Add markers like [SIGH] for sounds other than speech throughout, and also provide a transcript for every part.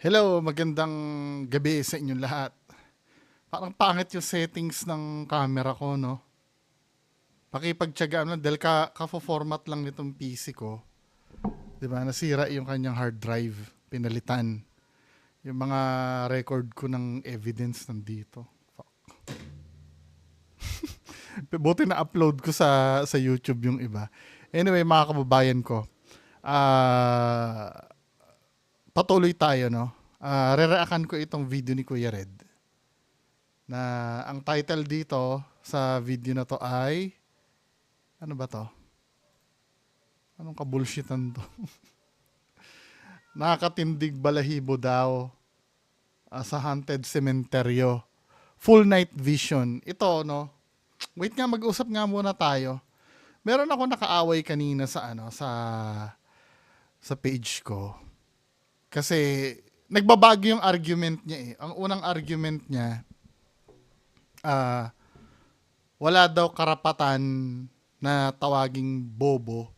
Hello, magandang gabi sa inyong lahat. Parang pangit yung settings ng camera ko, no? Pakipagtyagaan lang dahil ka, ka-format lang nitong PC ko. 'Di ba? Nasira yung kanyang hard drive, pinalitan. Yung mga record ko ng evidence nandito. Fuck. [LAUGHS] Buti na upload ko sa sa YouTube yung iba. Anyway, mga kababayan ko. Ah patuloy tayo, no? Ah, rereakan ko itong video ni Kuya Red. Na ang title dito sa video na to ay ano ba to? Anong kabulshitan to? [LAUGHS] Nakakatindig balahibo daw ah, sa haunted cementerio. Full night vision. Ito, no? Wait nga, mag-usap nga muna tayo. Meron ako nakaaway kanina sa ano, sa sa page ko. Kasi nagbabago yung argument niya eh. Ang unang argument niya, ah wala daw karapatan na tawaging bobo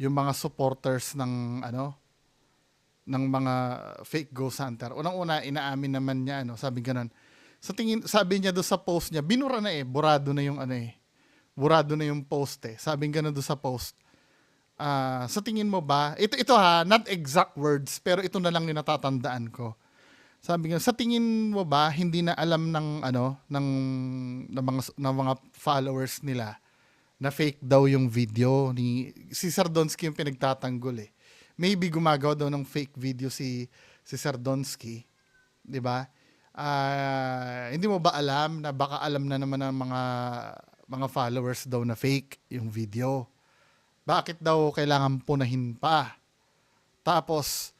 yung mga supporters ng ano ng mga fake ghost hunter. Unang-una inaamin naman niya ano, sabi ganun. Sa tingin sabi niya do sa post niya, binura na eh, burado na yung ano eh. Burado na yung post eh. Sabi ganun do sa post. Ah, sa tingin mo ba, ito ito ha, not exact words, pero ito na lang yung natatandaan ko. Sabi nga, sa tingin mo ba hindi na alam ng ano ng ng mga ng mga followers nila na fake daw yung video ni si Sardonsky yung pinagtatanggol eh. Maybe gumagawa daw ng fake video si si Sardonsky, 'di ba? Ah, hindi mo ba alam na baka alam na naman ng mga mga followers daw na fake yung video? Bakit daw kailangan punahin pa? Tapos,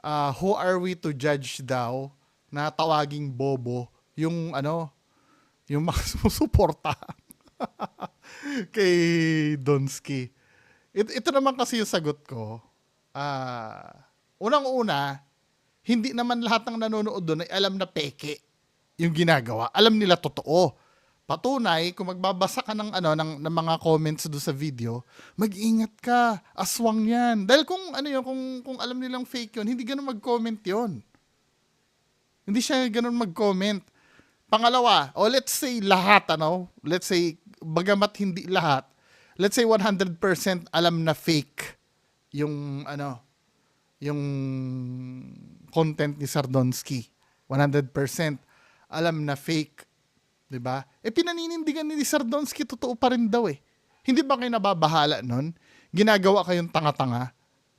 ah, who are we to judge daw na tawaging bobo yung ano, yung [LAUGHS] mga sumusuporta [LAUGHS] kay Donsky. Ito, ito naman kasi yung sagot ko. Ah, unang-una, hindi naman lahat ng nanonood doon ay alam na peke yung ginagawa. Alam nila totoo. Patunay, kung magbabasa ka ng, ano, ng, ng mga comments do sa video, mag-ingat ka. Aswang yan. Dahil kung, ano yun, kung, kung alam nilang fake yun, hindi ganun mag-comment yun. Hindi siya ganun mag-comment. Pangalawa, o let's say lahat, ano, let's say, bagamat hindi lahat, let's say 100% alam na fake yung, ano, yung content ni Sardonsky. 100% alam na fake. 'Di ba? Eh pinaninindigan ni Sardonsky totoo pa rin daw eh. Hindi ba kayo nababahala nun? Ginagawa kayong tanga-tanga.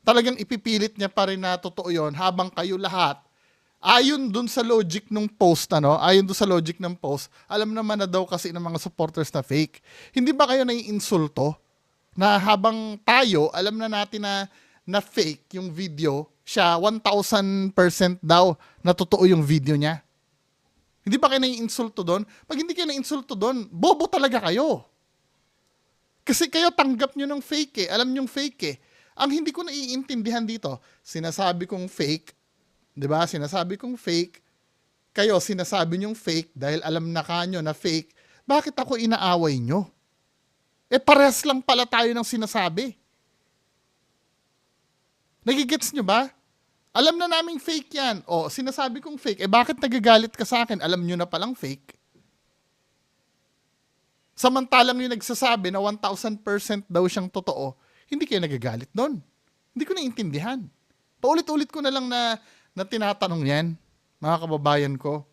Talagang ipipilit niya pa rin na totoo 'yon habang kayo lahat ayon dun sa logic ng post ano, ayon dun sa logic ng post, alam naman na daw kasi ng mga supporters na fake. Hindi ba kayo naiinsulto na habang tayo alam na natin na na fake yung video, siya 1000% daw na totoo yung video niya. Hindi ba kayo naiinsulto doon? Pag hindi kayo naiinsulto doon, bobo talaga kayo. Kasi kayo tanggap nyo ng fake eh. Alam nyo fake eh. Ang hindi ko naiintindihan dito, sinasabi kong fake, di ba? Sinasabi kong fake, kayo sinasabi nyong fake dahil alam na kanyo na fake, bakit ako inaaway nyo? Eh parehas lang pala tayo ng sinasabi. Nagigets nyo ba? Alam na naming fake yan. O, sinasabi kong fake. Eh, bakit nagagalit ka sa akin? Alam nyo na palang fake. Samantalang yung nagsasabi na 1,000% daw siyang totoo, hindi kayo nagagalit doon. Hindi ko naiintindihan. Paulit-ulit ko na lang na, na tinatanong yan, mga kababayan ko.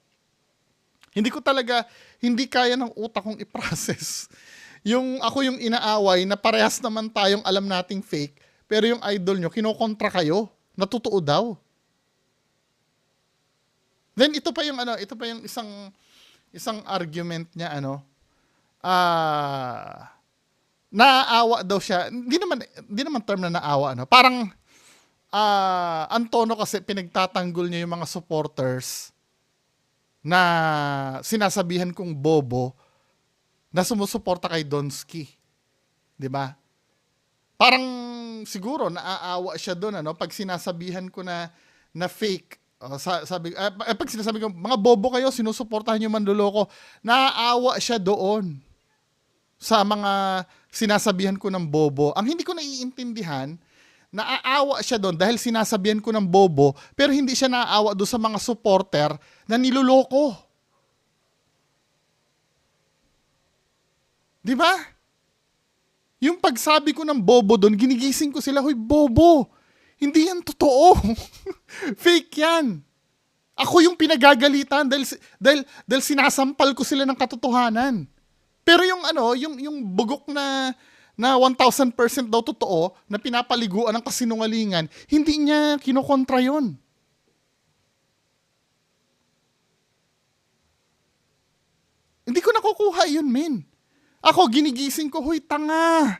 Hindi ko talaga, hindi kaya ng utak kong i-process. [LAUGHS] Yung ako yung inaaway na parehas naman tayong alam nating fake, pero yung idol nyo, kinokontra kayo Natutuo daw. Then ito pa yung ano, ito pa yung isang isang argument niya ano. Ah naaawa daw siya. Hindi naman hindi naman term na naawa ano. Parang ah ang tono kasi pinagtatanggol niya yung mga supporters na sinasabihan kong bobo na sumusuporta kay Donsky. 'Di ba? Parang siguro naaawa siya doon ano pag sinasabihan ko na na fake uh, sa, sabi uh, pag sinasabi ko mga bobo kayo sinusuportahan niyo manloloko naaawa siya doon sa mga sinasabihan ko ng bobo ang hindi ko naiintindihan naaawa siya doon dahil sinasabihan ko ng bobo, pero hindi siya naaawa doon sa mga supporter na niloloko. Di ba? Yung pagsabi ko ng bobo doon, ginigising ko sila, Hoy, bobo! Hindi yan totoo. [LAUGHS] Fake yan. Ako yung pinagagalitan dahil, dahil, dahil sinasampal ko sila ng katotohanan. Pero yung ano, yung, yung bugok na, na 1,000% daw totoo, na pinapaliguan ng kasinungalingan, hindi niya kinokontra yon. Hindi ko nakukuha yun, men. Ako, ginigising ko, huy, tanga.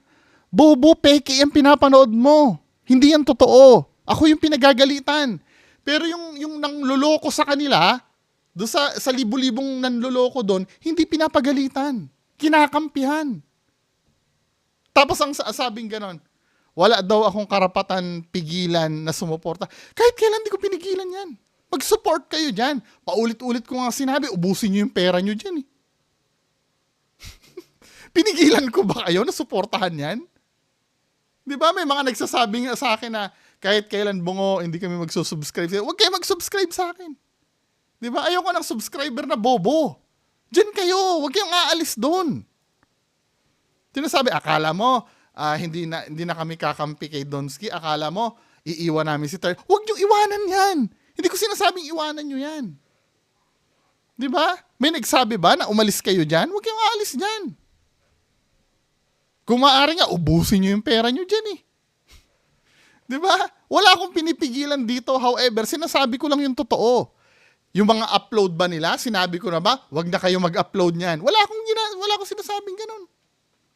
Bobo, peke ang pinapanood mo. Hindi yan totoo. Ako yung pinagagalitan. Pero yung, yung nangloloko sa kanila, do sa, sa libu-libong nanloloko doon, hindi pinapagalitan. Kinakampihan. Tapos ang sa- sabing ganon, wala daw akong karapatan pigilan na sumuporta. Kahit kailan di ko pinigilan yan. Mag-support kayo dyan. Paulit-ulit ko nga sinabi, ubusin nyo yung pera nyo dyan eh. Pinigilan ko ba kayo na suportahan yan? Di ba may mga nagsasabi nga sa akin na kahit kailan bungo, hindi kami magsusubscribe. Huwag kayo mag-subscribe sa akin. Di ba? Ayoko ng subscriber na bobo. Diyan kayo. Huwag kayong aalis doon. Sinasabi, akala mo, ah, hindi, na, hindi na kami kakampi kay Donski. Akala mo, iiwan namin si Ter. Huwag niyong iwanan yan. Hindi ko sinasabing iwanan niyo yan. Di ba? May nagsabi ba na umalis kayo dyan? Huwag kayong aalis dyan. Kung maaari nga, ubusin nyo yung pera nyo dyan eh. Di ba? Wala akong pinipigilan dito. However, sinasabi ko lang yung totoo. Yung mga upload ba nila, sinabi ko na ba, wag na kayo mag-upload niyan. Wala akong, gina- wala akong sinasabing ganun.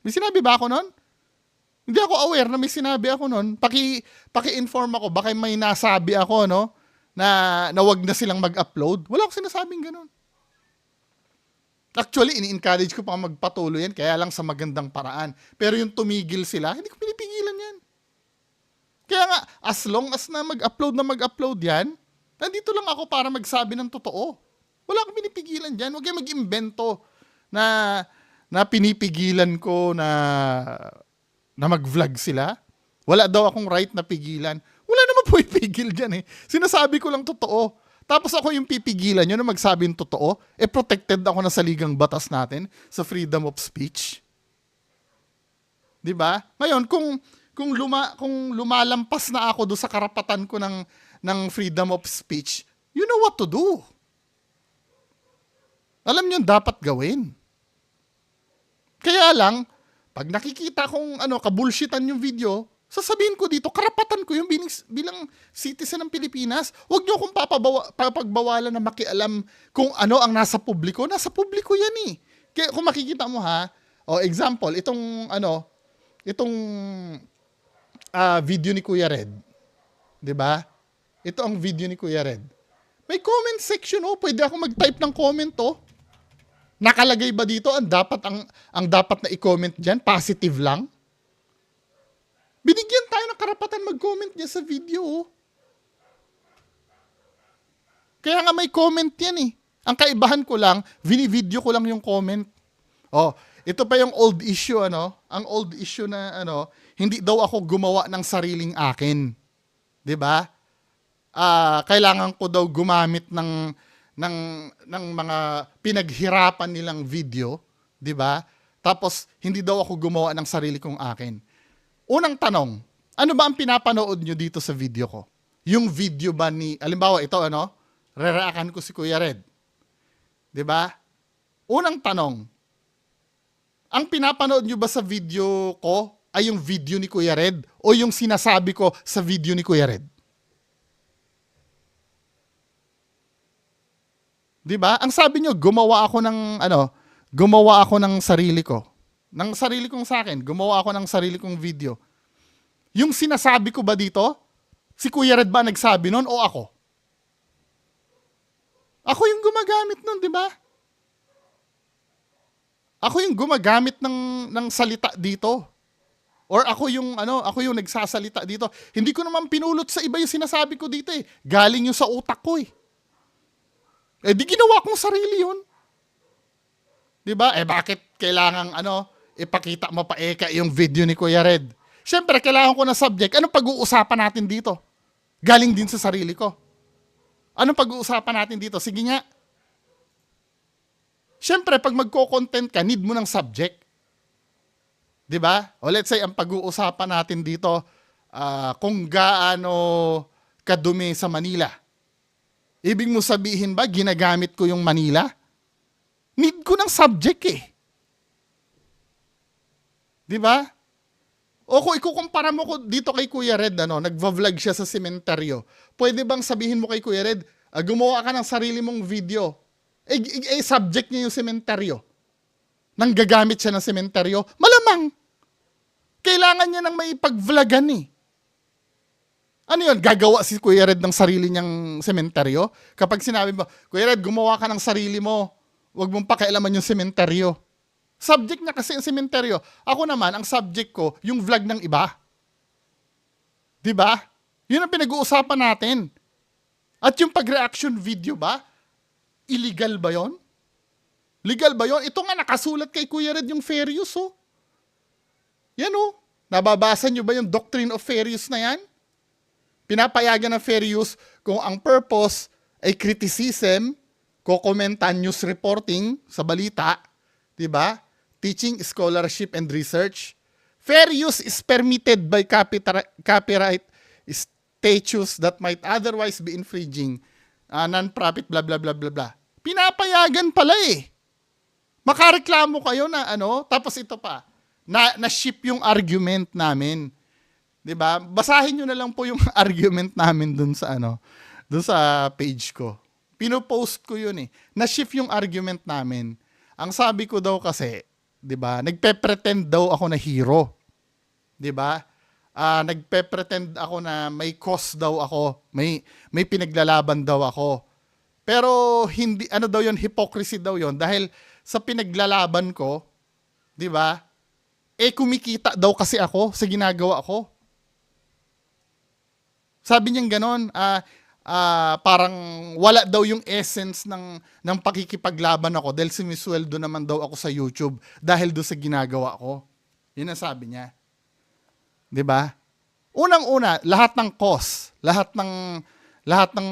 May sinabi ba ako nun? Hindi ako aware na may sinabi ako nun. Paki, paki-inform ako, baka may nasabi ako, no? Na, na wag na silang mag-upload. Wala akong sinasabing ganun. Actually, ini-encourage ko pa magpatuloy yan, kaya lang sa magandang paraan. Pero yung tumigil sila, hindi ko pinipigilan yan. Kaya nga, as long as na mag-upload na mag-upload yan, nandito lang ako para magsabi ng totoo. Wala akong pinipigilan dyan. Huwag kayong mag-imbento na, na pinipigilan ko na, na mag-vlog sila. Wala daw akong right na pigilan. Wala naman po [LAUGHS] ipigil dyan eh. Sinasabi ko lang totoo. Tapos ako yung pipigilan nyo na magsabi ng totoo, eh protected ako na saligang batas natin sa freedom of speech. 'Di ba? Ngayon, kung kung luma kung lumalampas na ako do sa karapatan ko ng ng freedom of speech, you know what to do. Alam niyo dapat gawin. Kaya lang, pag nakikita kong ano, kabulshitan yung video, sasabihin ko dito, karapatan ko yung bilang, bilang citizen ng Pilipinas. Huwag niyo akong papabawa, papagbawalan na makialam kung ano ang nasa publiko. Nasa publiko yan eh. Kaya kung makikita mo ha, o example, itong ano, itong ah, video ni Kuya Red. 'Di ba? Ito ang video ni Kuya Red. May comment section oh, pwede ako mag-type ng comment oh. Nakalagay ba dito ang dapat ang ang dapat na i-comment diyan positive lang? Binigyan tayo ng karapatan mag-comment niya sa video oh. Kaya nga may comment yan eh. Ang kaibahan ko lang, vini-video ko lang yung comment. Oh, ito pa yung old issue ano, ang old issue na ano, hindi daw ako gumawa ng sariling akin. 'Di ba? Ah, kailangan ko daw gumamit ng ng ng mga pinaghirapan nilang video, 'di ba? Tapos hindi daw ako gumawa ng sarili kong akin. Unang tanong, ano ba ang pinapanood nyo dito sa video ko? Yung video ba ni, alimbawa ito ano, reraakan ko si Kuya Red. 'Di ba? Unang tanong, ang pinapanood nyo ba sa video ko ay yung video ni Kuya Red o yung sinasabi ko sa video ni Kuya Red? 'Di ba? Ang sabi nyo, gumawa ako ng ano, gumawa ako ng sarili ko. Ng sarili kong sa akin, gumawa ako ng sarili kong video. Yung sinasabi ko ba dito? Si Kuya Red ba nagsabi nun o ako? Ako yung gumagamit nun, di ba? Ako yung gumagamit ng, ng salita dito. Or ako yung ano, ako yung nagsasalita dito. Hindi ko naman pinulot sa iba yung sinasabi ko dito eh. Galing yung sa utak ko eh. Eh di ginawa kong sarili yun. 'Di ba? Eh bakit kailangang ano, ipakita mo pa eka yung video ni Kuya Red? Siyempre, kailangan ko ng subject. Anong pag-uusapan natin dito? Galing din sa sarili ko. Anong pag-uusapan natin dito? Sige nga. Siyempre, pag magko-content ka, need mo ng subject. 'Di ba? O let's say ang pag-uusapan natin dito ah, kung gaano kadumi sa Manila. Ibig mo sabihin ba ginagamit ko yung Manila? Need ko ng subject eh. 'Di ba? O kung ikukumpara mo ko dito kay Kuya Red, ano, nagva-vlog siya sa sementeryo. Pwede bang sabihin mo kay Kuya Red, ah, gumawa ka ng sarili mong video. Eh, eh, eh, subject niya yung sementeryo. Nang gagamit siya ng sementeryo, malamang. Kailangan niya ng may pag-vlogan eh. Ano yun? Gagawa si Kuya Red ng sarili niyang sementeryo? Kapag sinabi mo, Kuya Red, gumawa ka ng sarili mo. Huwag mong pakialaman yung sementeryo. Subject niya kasi yung sementeryo. Ako naman, ang subject ko, yung vlog ng iba. Di ba? Yun ang pinag-uusapan natin. At yung pag-reaction video ba, illegal ba yon? Legal ba yon? Ito nga nakasulat kay Kuya Red yung fair use, oh. Yan, oh. Nababasa nyo ba yung doctrine of fair use na yan? Pinapayagan ng fair use kung ang purpose ay criticism, kokomentan news reporting sa balita, di ba? Teaching, scholarship, and research. Fair use is permitted by copyri- copyright statutes that might otherwise be infringing uh, non-profit blah blah blah blah blah. Pinapayagan pala eh. Makareklamo kayo na ano, tapos ito pa, na, na-ship yung argument namin. 'Di ba? Basahin niyo na lang po yung [LAUGHS] argument namin dun sa ano, dun sa page ko. Pinopost ko yun eh. Na-shift yung argument namin. Ang sabi ko daw kasi, 'di ba? Nagpe-pretend daw ako na hero. 'Di ba? Ah, nagpe-pretend ako na may cause daw ako, may may pinaglalaban daw ako. Pero hindi ano daw 'yon, hypocrisy daw 'yon dahil sa pinaglalaban ko, 'di ba? Eh kumikita daw kasi ako sa ginagawa ko. Sabi niya ganon, ah, ah, parang wala daw yung essence ng, ng pakikipaglaban ako dahil sumisweldo naman daw ako sa YouTube dahil do sa ginagawa ko. Yun ang sabi niya. 'Di ba? Unang-una, lahat ng cause, lahat ng lahat ng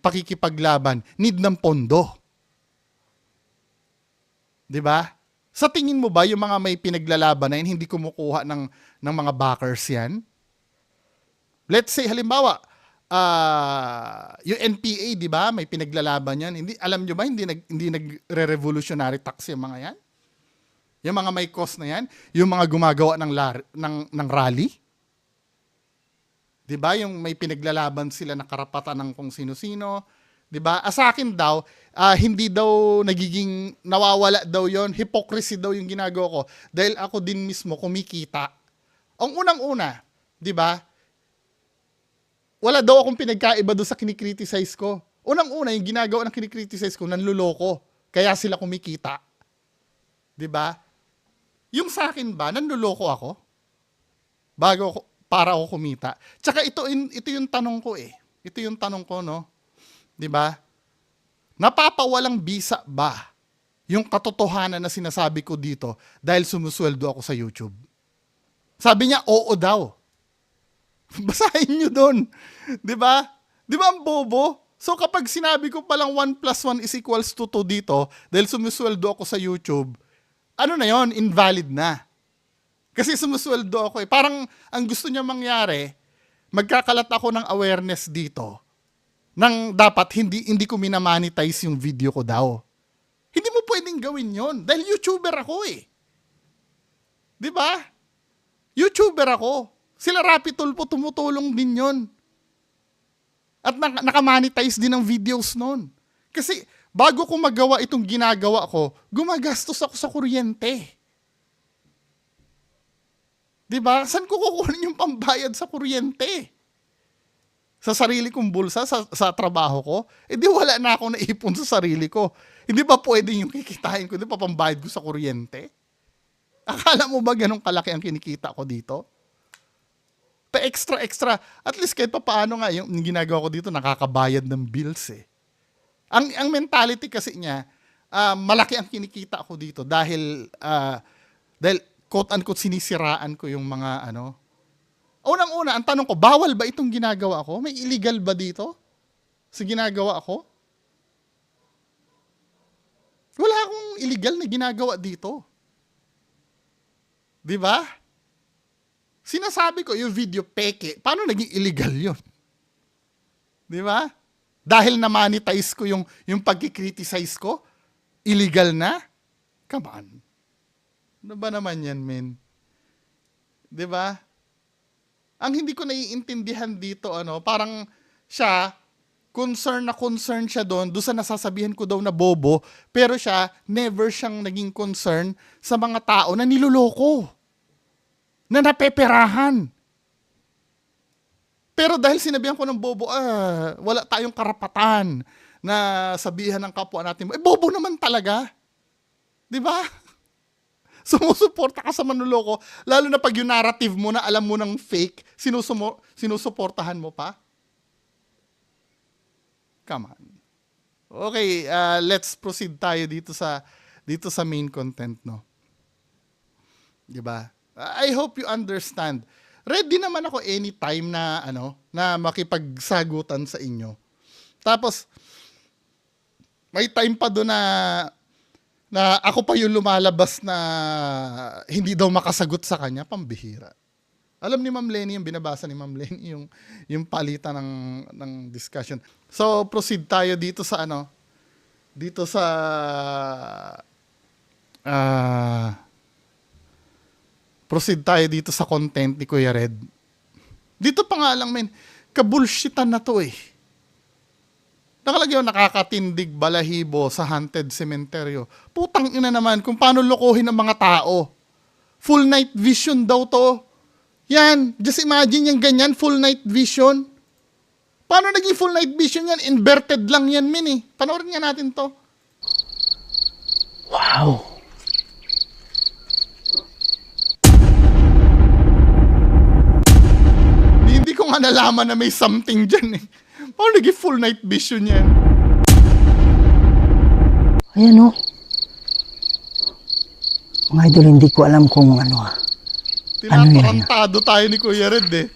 pakikipaglaban need ng pondo. 'Di ba? Sa tingin mo ba yung mga may pinaglalaban na hindi kumukuha ng ng mga backers 'yan? Let's say halimbawa, ah yung NPA, 'di ba? May pinaglalaban 'yan. Hindi alam niyo ba hindi nag hindi nagre-revolutionary tax yung mga 'yan? Yung mga may cause na 'yan, yung mga gumagawa ng lar- ng ng rally. 'Di ba? Yung may pinaglalaban sila na karapatan ng kung sino-sino, 'di ba? Ah, sa akin daw, ah, hindi daw nagiging nawawala daw 'yon, hypocrisy daw yung ginagawa ko dahil ako din mismo kumikita. Ang unang-una, 'di ba? Wala daw akong pinagkaiba doon sa kinikriticize ko. Unang-una, yung ginagawa ng kinikriticize ko, nanluloko. Kaya sila kumikita. ba? Yung sa akin ba, nanluloko ako? Bago ako, para ako kumita. Tsaka ito, ito yung tanong ko eh. Ito yung tanong ko, no? ba? Napapawalang bisa ba yung katotohanan na sinasabi ko dito dahil sumusweldo ako sa YouTube? Sabi niya, oo daw. [LAUGHS] Basahin nyo doon. 'Di ba? 'Di ba ang bobo? So kapag sinabi ko palang 1 plus 1 is equals to 2 dito dahil sumusweldo ako sa YouTube, ano na yon Invalid na. Kasi sumusweldo ako eh. Parang ang gusto niya mangyari, magkakalat ako ng awareness dito nang dapat hindi hindi ko minamonetize yung video ko daw. Hindi mo pwedeng gawin yon dahil YouTuber ako eh. 'Di ba? YouTuber ako. Sila Rapi Tulpo tumutulong din yon. At nak- nakamonetize din ang videos noon. Kasi bago ko magawa itong ginagawa ko, gumagastos ako sa kuryente. 'Di ba? Saan ko kukunin yung pambayad sa kuryente? Sa sarili kong bulsa, sa, sa trabaho ko? Eh di wala na ako naipon sa sarili ko. Hindi ba pwedeng yung kikitain ko, di pa pambayad ko sa kuryente? Akala mo ba ganun kalaki ang kinikita ko dito? Pa extra extra, at least kahit pa paano nga yung ginagawa ko dito nakakabayad ng bills eh. Ang ang mentality kasi niya, ah, malaki ang kinikita ko dito dahil ah, dahil quote unquote sinisiraan ko yung mga ano, Unang-una, ang tanong ko, bawal ba itong ginagawa ko? May illegal ba dito? Sa ginagawa ko? Wala akong illegal na ginagawa dito. Di ba? Sinasabi ko, yung video peke, paano naging illegal yun? Di ba? Dahil na-monetize ko yung, yung pagkikriticize ko, illegal na? Come on. Ano ba naman yan, men? Di ba? Ang hindi ko naiintindihan dito, ano, parang siya, concern na concern siya doon, doon sa nasasabihan ko daw na bobo, pero siya, never siyang naging concern sa mga tao na niloloko. Na napeperahan. Pero dahil sinabihan ko ng bobo, ah, wala tayong karapatan na sabihan ng kapwa natin, eh, bobo naman talaga. Di ba? [LAUGHS] Sumusuporta ka sa manluloko, lalo na pag yung narrative mo na alam mo ng fake, sinusumo, sinusuportahan mo pa. Come on. Okay, uh, let's proceed tayo dito sa dito sa main content, no. 'Di ba? I hope you understand. Ready naman ako anytime na ano, na makipagsagutan sa inyo. Tapos may time pa doon na na ako pa yung lumalabas na hindi daw makasagot sa kanya, pambihira. Alam ni Ma'am Lenny, yung binabasa ni Ma'am Lenny, yung, yung palitan ng, ng discussion. So, proceed tayo dito sa ano, dito sa, ah, proceed tayo dito sa content ni Kuya Red. Dito pa nga lang, men, kabulshitan na to eh. Nakalagay yung nakakatindig balahibo sa haunted cementerio. Putang ina naman kung paano lokohin ang mga tao. Full night vision daw to. Yan, just imagine yung ganyan, full night vision. Paano naging full night vision yan? Inverted lang yan, min eh. Panoorin nga natin to. Wow. Ko nga nalaman na may something dyan eh. Paano naging full night vision yan? Ayan o. Mga idol, hindi ko alam kung ano ah. Ano yan? Tinatarantado tayo ni Kuya Red eh.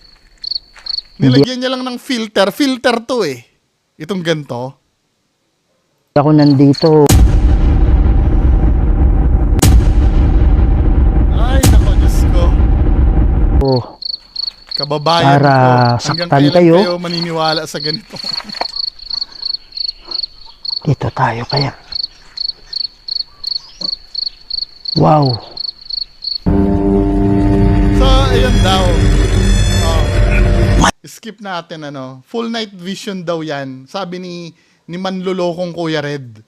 Nilagyan niya lang ng filter. Filter to eh. Itong ganto. Ako nandito. Ay, nako, Diyos ko. Oh, Kababayan Para ko. Hanggang saktan kailan kayo? kayo maniniwala sa ganito? [LAUGHS] dito tayo kaya. Wow. So, ayun daw. Oh. Skip natin ano. Full night vision daw yan. Sabi ni ni manlulokong Kuya Red.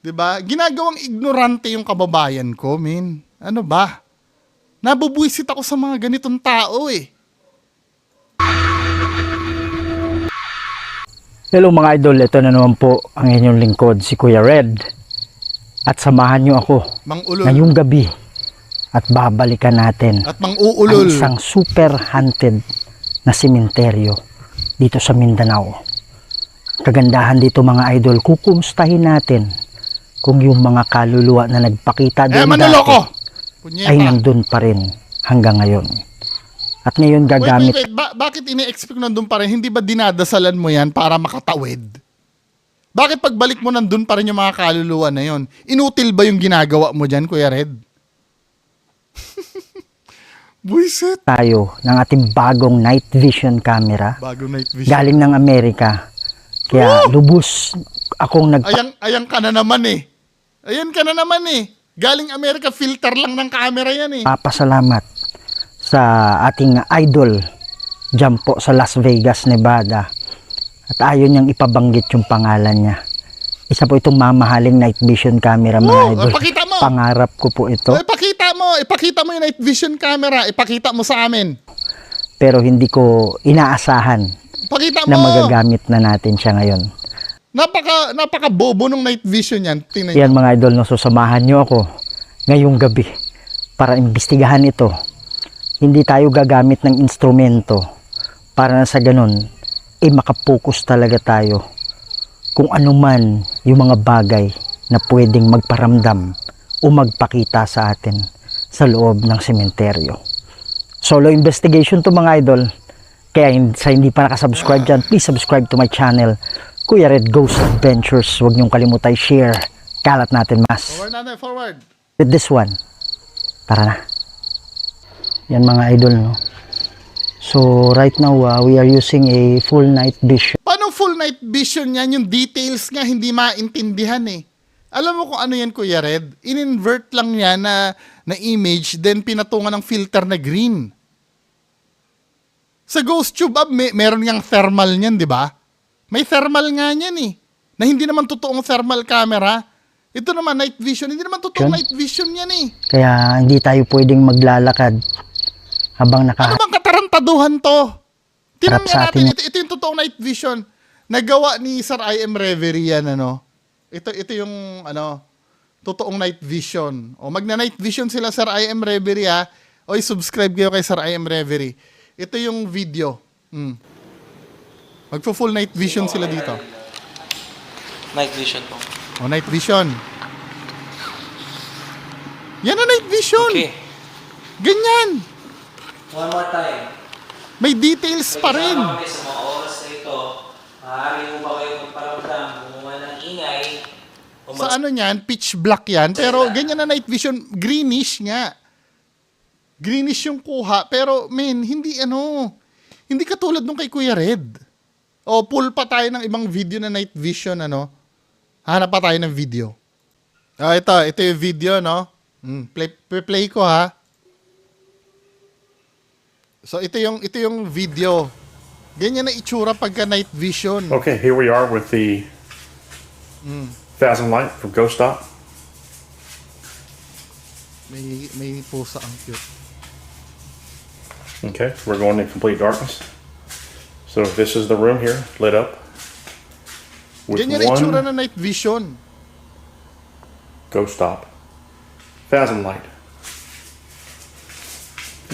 'Di ba? Ginagawang ignorante yung kababayan ko, min. Ano ba? Nabubuisit ako sa mga ganitong tao eh. Hello mga idol, ito na naman po ang inyong lingkod, si Kuya Red. At samahan niyo ako Mang ulol ngayong gabi at babalikan natin at mang ang uulol. isang super haunted na simenteryo dito sa Mindanao. Kagandahan dito mga idol, kukumustahin natin kung yung mga kaluluwa na nagpakita Eh, doon dati ay Punyeta. nandun pa rin hanggang ngayon. At ngayon Wait, gagamit wait, wait. Ba- bakit ini-expect nandun pa rin? Hindi ba dinadasalan mo yan para makatawid? Bakit pagbalik mo nandun pa rin yung mga kaluluwa na yon? Inutil ba yung ginagawa mo dyan, Kuya Red? [LAUGHS] Buisit. tayo ng ating bagong night vision camera Bago night vision. galing ng Amerika. Kaya lubos akong nag Ayang, ayang ka na naman eh. Ayan ka na naman eh. Galing Amerika, filter lang ng camera yan eh. papasalamat sa ating idol dyan po sa Las Vegas, Nevada. At ayaw niyang ipabanggit yung pangalan niya. Isa po itong mamahaling night vision camera mga Oh, idol. pakita mo. Pangarap ko po ito. O, ipakita mo. Ipakita mo yung night vision camera. Ipakita mo sa amin. Pero hindi ko inaasahan Pakita na mo. magagamit na natin siya ngayon. Napaka, napaka bobo ng night vision yan. Tingnan Yan mga idol, no, susamahan nyo ako ngayong gabi para imbestigahan ito. Hindi tayo gagamit ng instrumento para na sa ganun, eh makapokus talaga tayo kung ano man yung mga bagay na pwedeng magparamdam o magpakita sa atin sa loob ng sementeryo. Solo investigation to mga idol. Kaya sa hindi pa nakasubscribe dyan, please subscribe to my channel. Kuya Red Ghost Adventures. Huwag niyong kalimutan share. Kalat natin mas. Forward natin, forward. With this one. Tara na. Yan mga idol, no? So, right now, uh, we are using a full night vision. Paano full night vision yan? Yung details nga hindi maintindihan eh. Alam mo kung ano yan, Kuya Red? In-invert lang yan na, na image, then pinatungan ng filter na green. Sa Ghost Tube Up, may, meron niyang thermal niyan, di ba? May thermal nga niyan eh. Na hindi naman totoong thermal camera. Ito naman, night vision. Hindi naman totoong Yun. night vision yan eh. Kaya hindi tayo pwedeng maglalakad habang naka Ano bang katarantaduhan to? Tingnan Harap sa natin, atin ito, ito yung totoong night vision. Nagawa ni Sir I.M. Reverie yan, ano. Ito, ito yung, ano, totoong night vision. O magna night vision sila Sir I.M. Reverie, ha. O subscribe kayo kay Sir I.M. Reverie. Ito yung video. Hmm. Magpo full night vision sila dito. Night vision po. O night vision. Yan ang night vision. Okay. Ganyan. One more time. May details pa rin. Kami sa mga oras na ito. Maaari mo ba kayo magparamdam, gumawa ng ingay, Sa ano niyan, pitch black yan. Pero ganyan na night vision, greenish nga. Greenish yung kuha. Pero, men, hindi ano, hindi katulad nung kay Kuya Red. O, pull pa tayo ng ibang video na night vision, ano. Hanap pa tayo ng video. Ah, ito, ito yung video, no? Hmm, play, play, ko, ha? So, ito yung, ito yung video. Ganyan na itsura pagka night vision. Okay, here we are with the Thousand Light from Ghost Stop. May, may pusa ang cute. Okay, we're going in complete darkness. So this is the room here, lit up. With Ganyan na itsura na night vision. Ghost Stop. Thousand Light.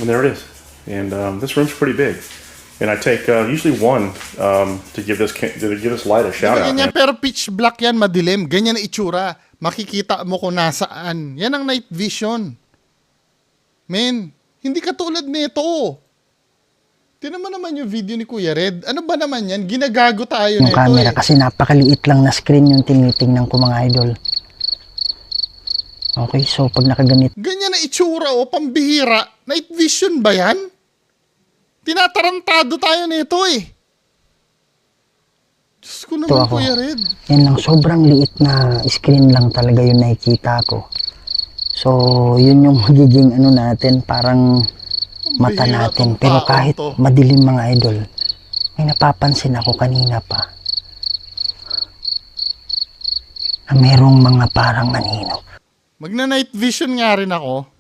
And there it is. And um, this room's pretty big. And I take uh, usually one um, to give this ca- to give this light a shout out. ganyan, man. pero pitch black yan, madilim. Ganyan na itsura. Makikita mo kung nasaan. Yan ang night vision. Men, hindi katulad nito. Tinan mo naman yung video ni Kuya Red. Ano ba naman yan? Ginagago tayo yung nito camera eh. kasi napakaliit lang na screen yung tinitingnan ko mga idol. Okay, so pag nakaganit Ganyan na itsura o, pambihira. Night vision ba yan? Tinatarantado tayo nito eh. Diyos ko naman, ako. Kuya Red. Yan lang, sobrang liit na screen lang talaga yung nakikita ko. So, yun yung [LAUGHS] magiging ano natin, parang mata natin. Pero kahit madilim mga idol, may napapansin ako kanina pa na merong mga parang manino. Magna night vision nga rin ako.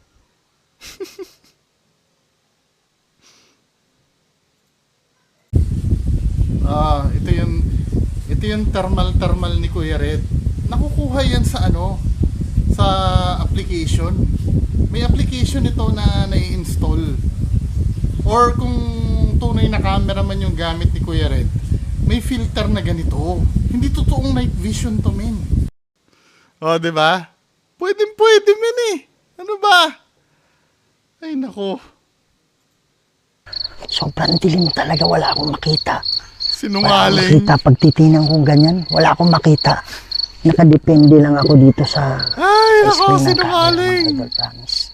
[LAUGHS] ah, ito yung ito yung thermal thermal ni Kuya Red. Nakukuha yan sa ano sa application. May application ito na nai-install. Or kung tunay na camera man yung gamit ni Kuya Red, may filter na ganito. Hindi totoong night vision to, men. Oh, 'di ba? Pwede, pwede men eh. Ano ba? Ay, nako. Sobrang dilim talaga, wala akong makita. Wala akong Sinungaling. makita. Pag titinan kong ganyan, wala akong makita. Nakadepende lang ako dito sa Ay, nako, sinungaling. idol, promise.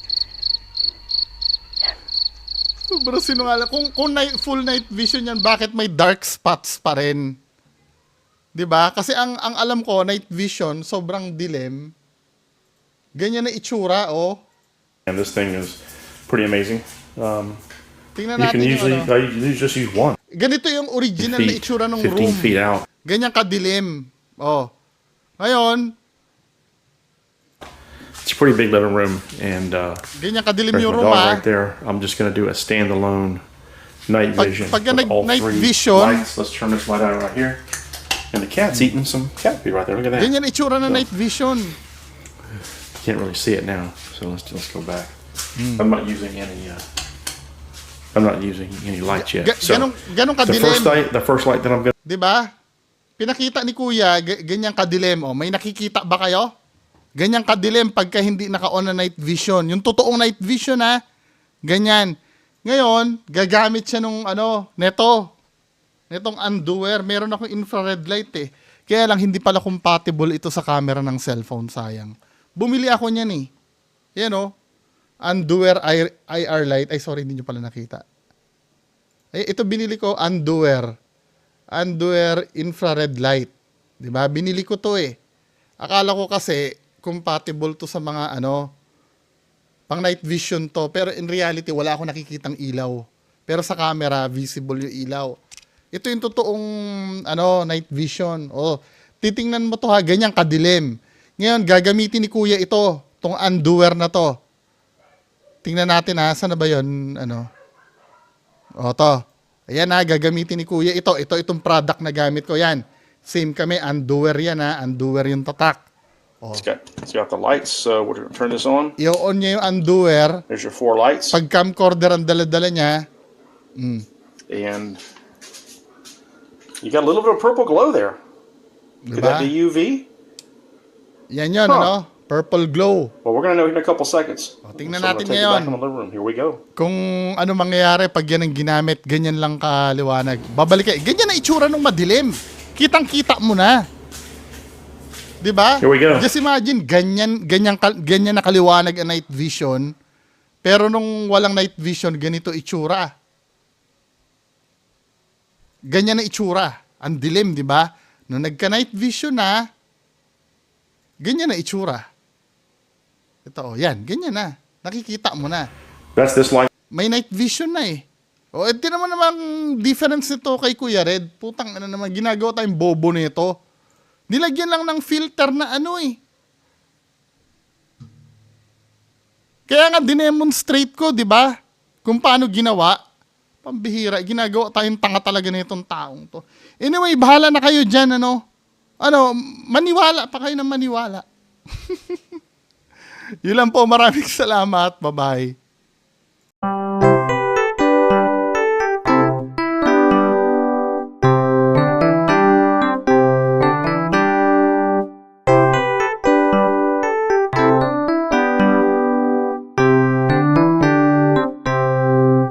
Sobrang sinungaling. Kung, kung night, full night vision yan, bakit may dark spots pa rin? 'Di ba? Kasi ang, ang alam ko, night vision, sobrang dilim. Ganyan na itsura, oh. And this thing is pretty amazing. Um, Tingnan you natin can yung usually ano. I usually just use one. Ganito yung original na Feet, itsura ng 15 room. feet out. Ganyan kadilim. Oh. Ngayon, It's a pretty big living room, and uh, ganyan kadilim there's my yung room, dog ah. right there. I'm just gonna do a standalone night Pag- vision. pagka with nag- all night three vision- lights. Let's turn this light on right here, and the cat's eating some cat food right there. Look at that. Ganyan itsura ng night vision. Can't really see it now, so let's let's go back. Hmm. I'm not using any. Uh, I'm not using any lights yet. Ga- so ganong, ganong the kadilim. first light, the first light that I'm gonna 'Di ba? Pinakita ni Kuya, g- ganyan kadilim. Oh, may nakikita ba kayo? Ganyan kadilim pagka hindi naka-on na night vision. Yung totoong night vision ha, ganyan. Ngayon, gagamit siya nung ano, neto. Netong underwear. Meron akong infrared light eh. Kaya lang hindi pala compatible ito sa camera ng cellphone, sayang. Bumili ako niyan eh. Yan oh. Underwear IR, light. Ay, sorry, hindi nyo pala nakita. Eh, ito binili ko, underwear. Underwear infrared light. 'Di ba? Binili ko to eh. Akala ko kasi compatible to sa mga ano, pang night vision to. Pero in reality, wala akong nakikitang ilaw. Pero sa camera, visible yung ilaw. Ito yung totoong ano, night vision. O, titingnan mo to ha, ganyan kadilim. Ngayon, gagamitin ni kuya ito, tong underwear na to. Tingnan natin ha, saan na ba yun? Ano? O, to. Ayan ha, gagamitin ni kuya ito. Ito, itong product na gamit ko. Yan. Same kami, underwear yan ha. Underwear yung tatak. It's got it's got the lights. Uh, we're gonna turn this on. I-on niya yung underwear. There's your four lights, Pag camcorder ang dala-dala niya, and you got a little bit of purple glow there. Could ba? that be UV? Yan yun, Huh. ano? Purple glow. Well, we're gonna know in a couple seconds. O, tingnan So natin ngayon. back in the living room. Here we go. Kung ano mangyayari pag yan ang ginamit, ganyan lang kaliwanag. Babalik kayo. Ganyan na itsura nung madilim. Kitang-kita mo na. 'Di ba? Here we go. Just imagine ganyan ganyan ganyan na kaliwanag ang night vision. Pero nung walang night vision, ganito itsura. Ganyan na itsura. Ang dilim, 'di ba? Nung nagka-night vision na, ganyan na itsura. Ito, oh, yan, ganyan na. Nakikita mo na That's this light. may night vision na eh. O, eh, di naman namang difference nito kay Kuya Red. Putang, ano naman, ginagawa tayong bobo nito. Nilagyan lang ng filter na ano eh. Kaya nga dinemonstrate ko, di ba? Kung paano ginawa. Pambihira, ginagawa tayong tanga talaga nitong taong to. Anyway, bahala na kayo dyan, ano. Ano, maniwala pa kayo ng maniwala. [LAUGHS] Yun lang po, maraming salamat. Bye-bye.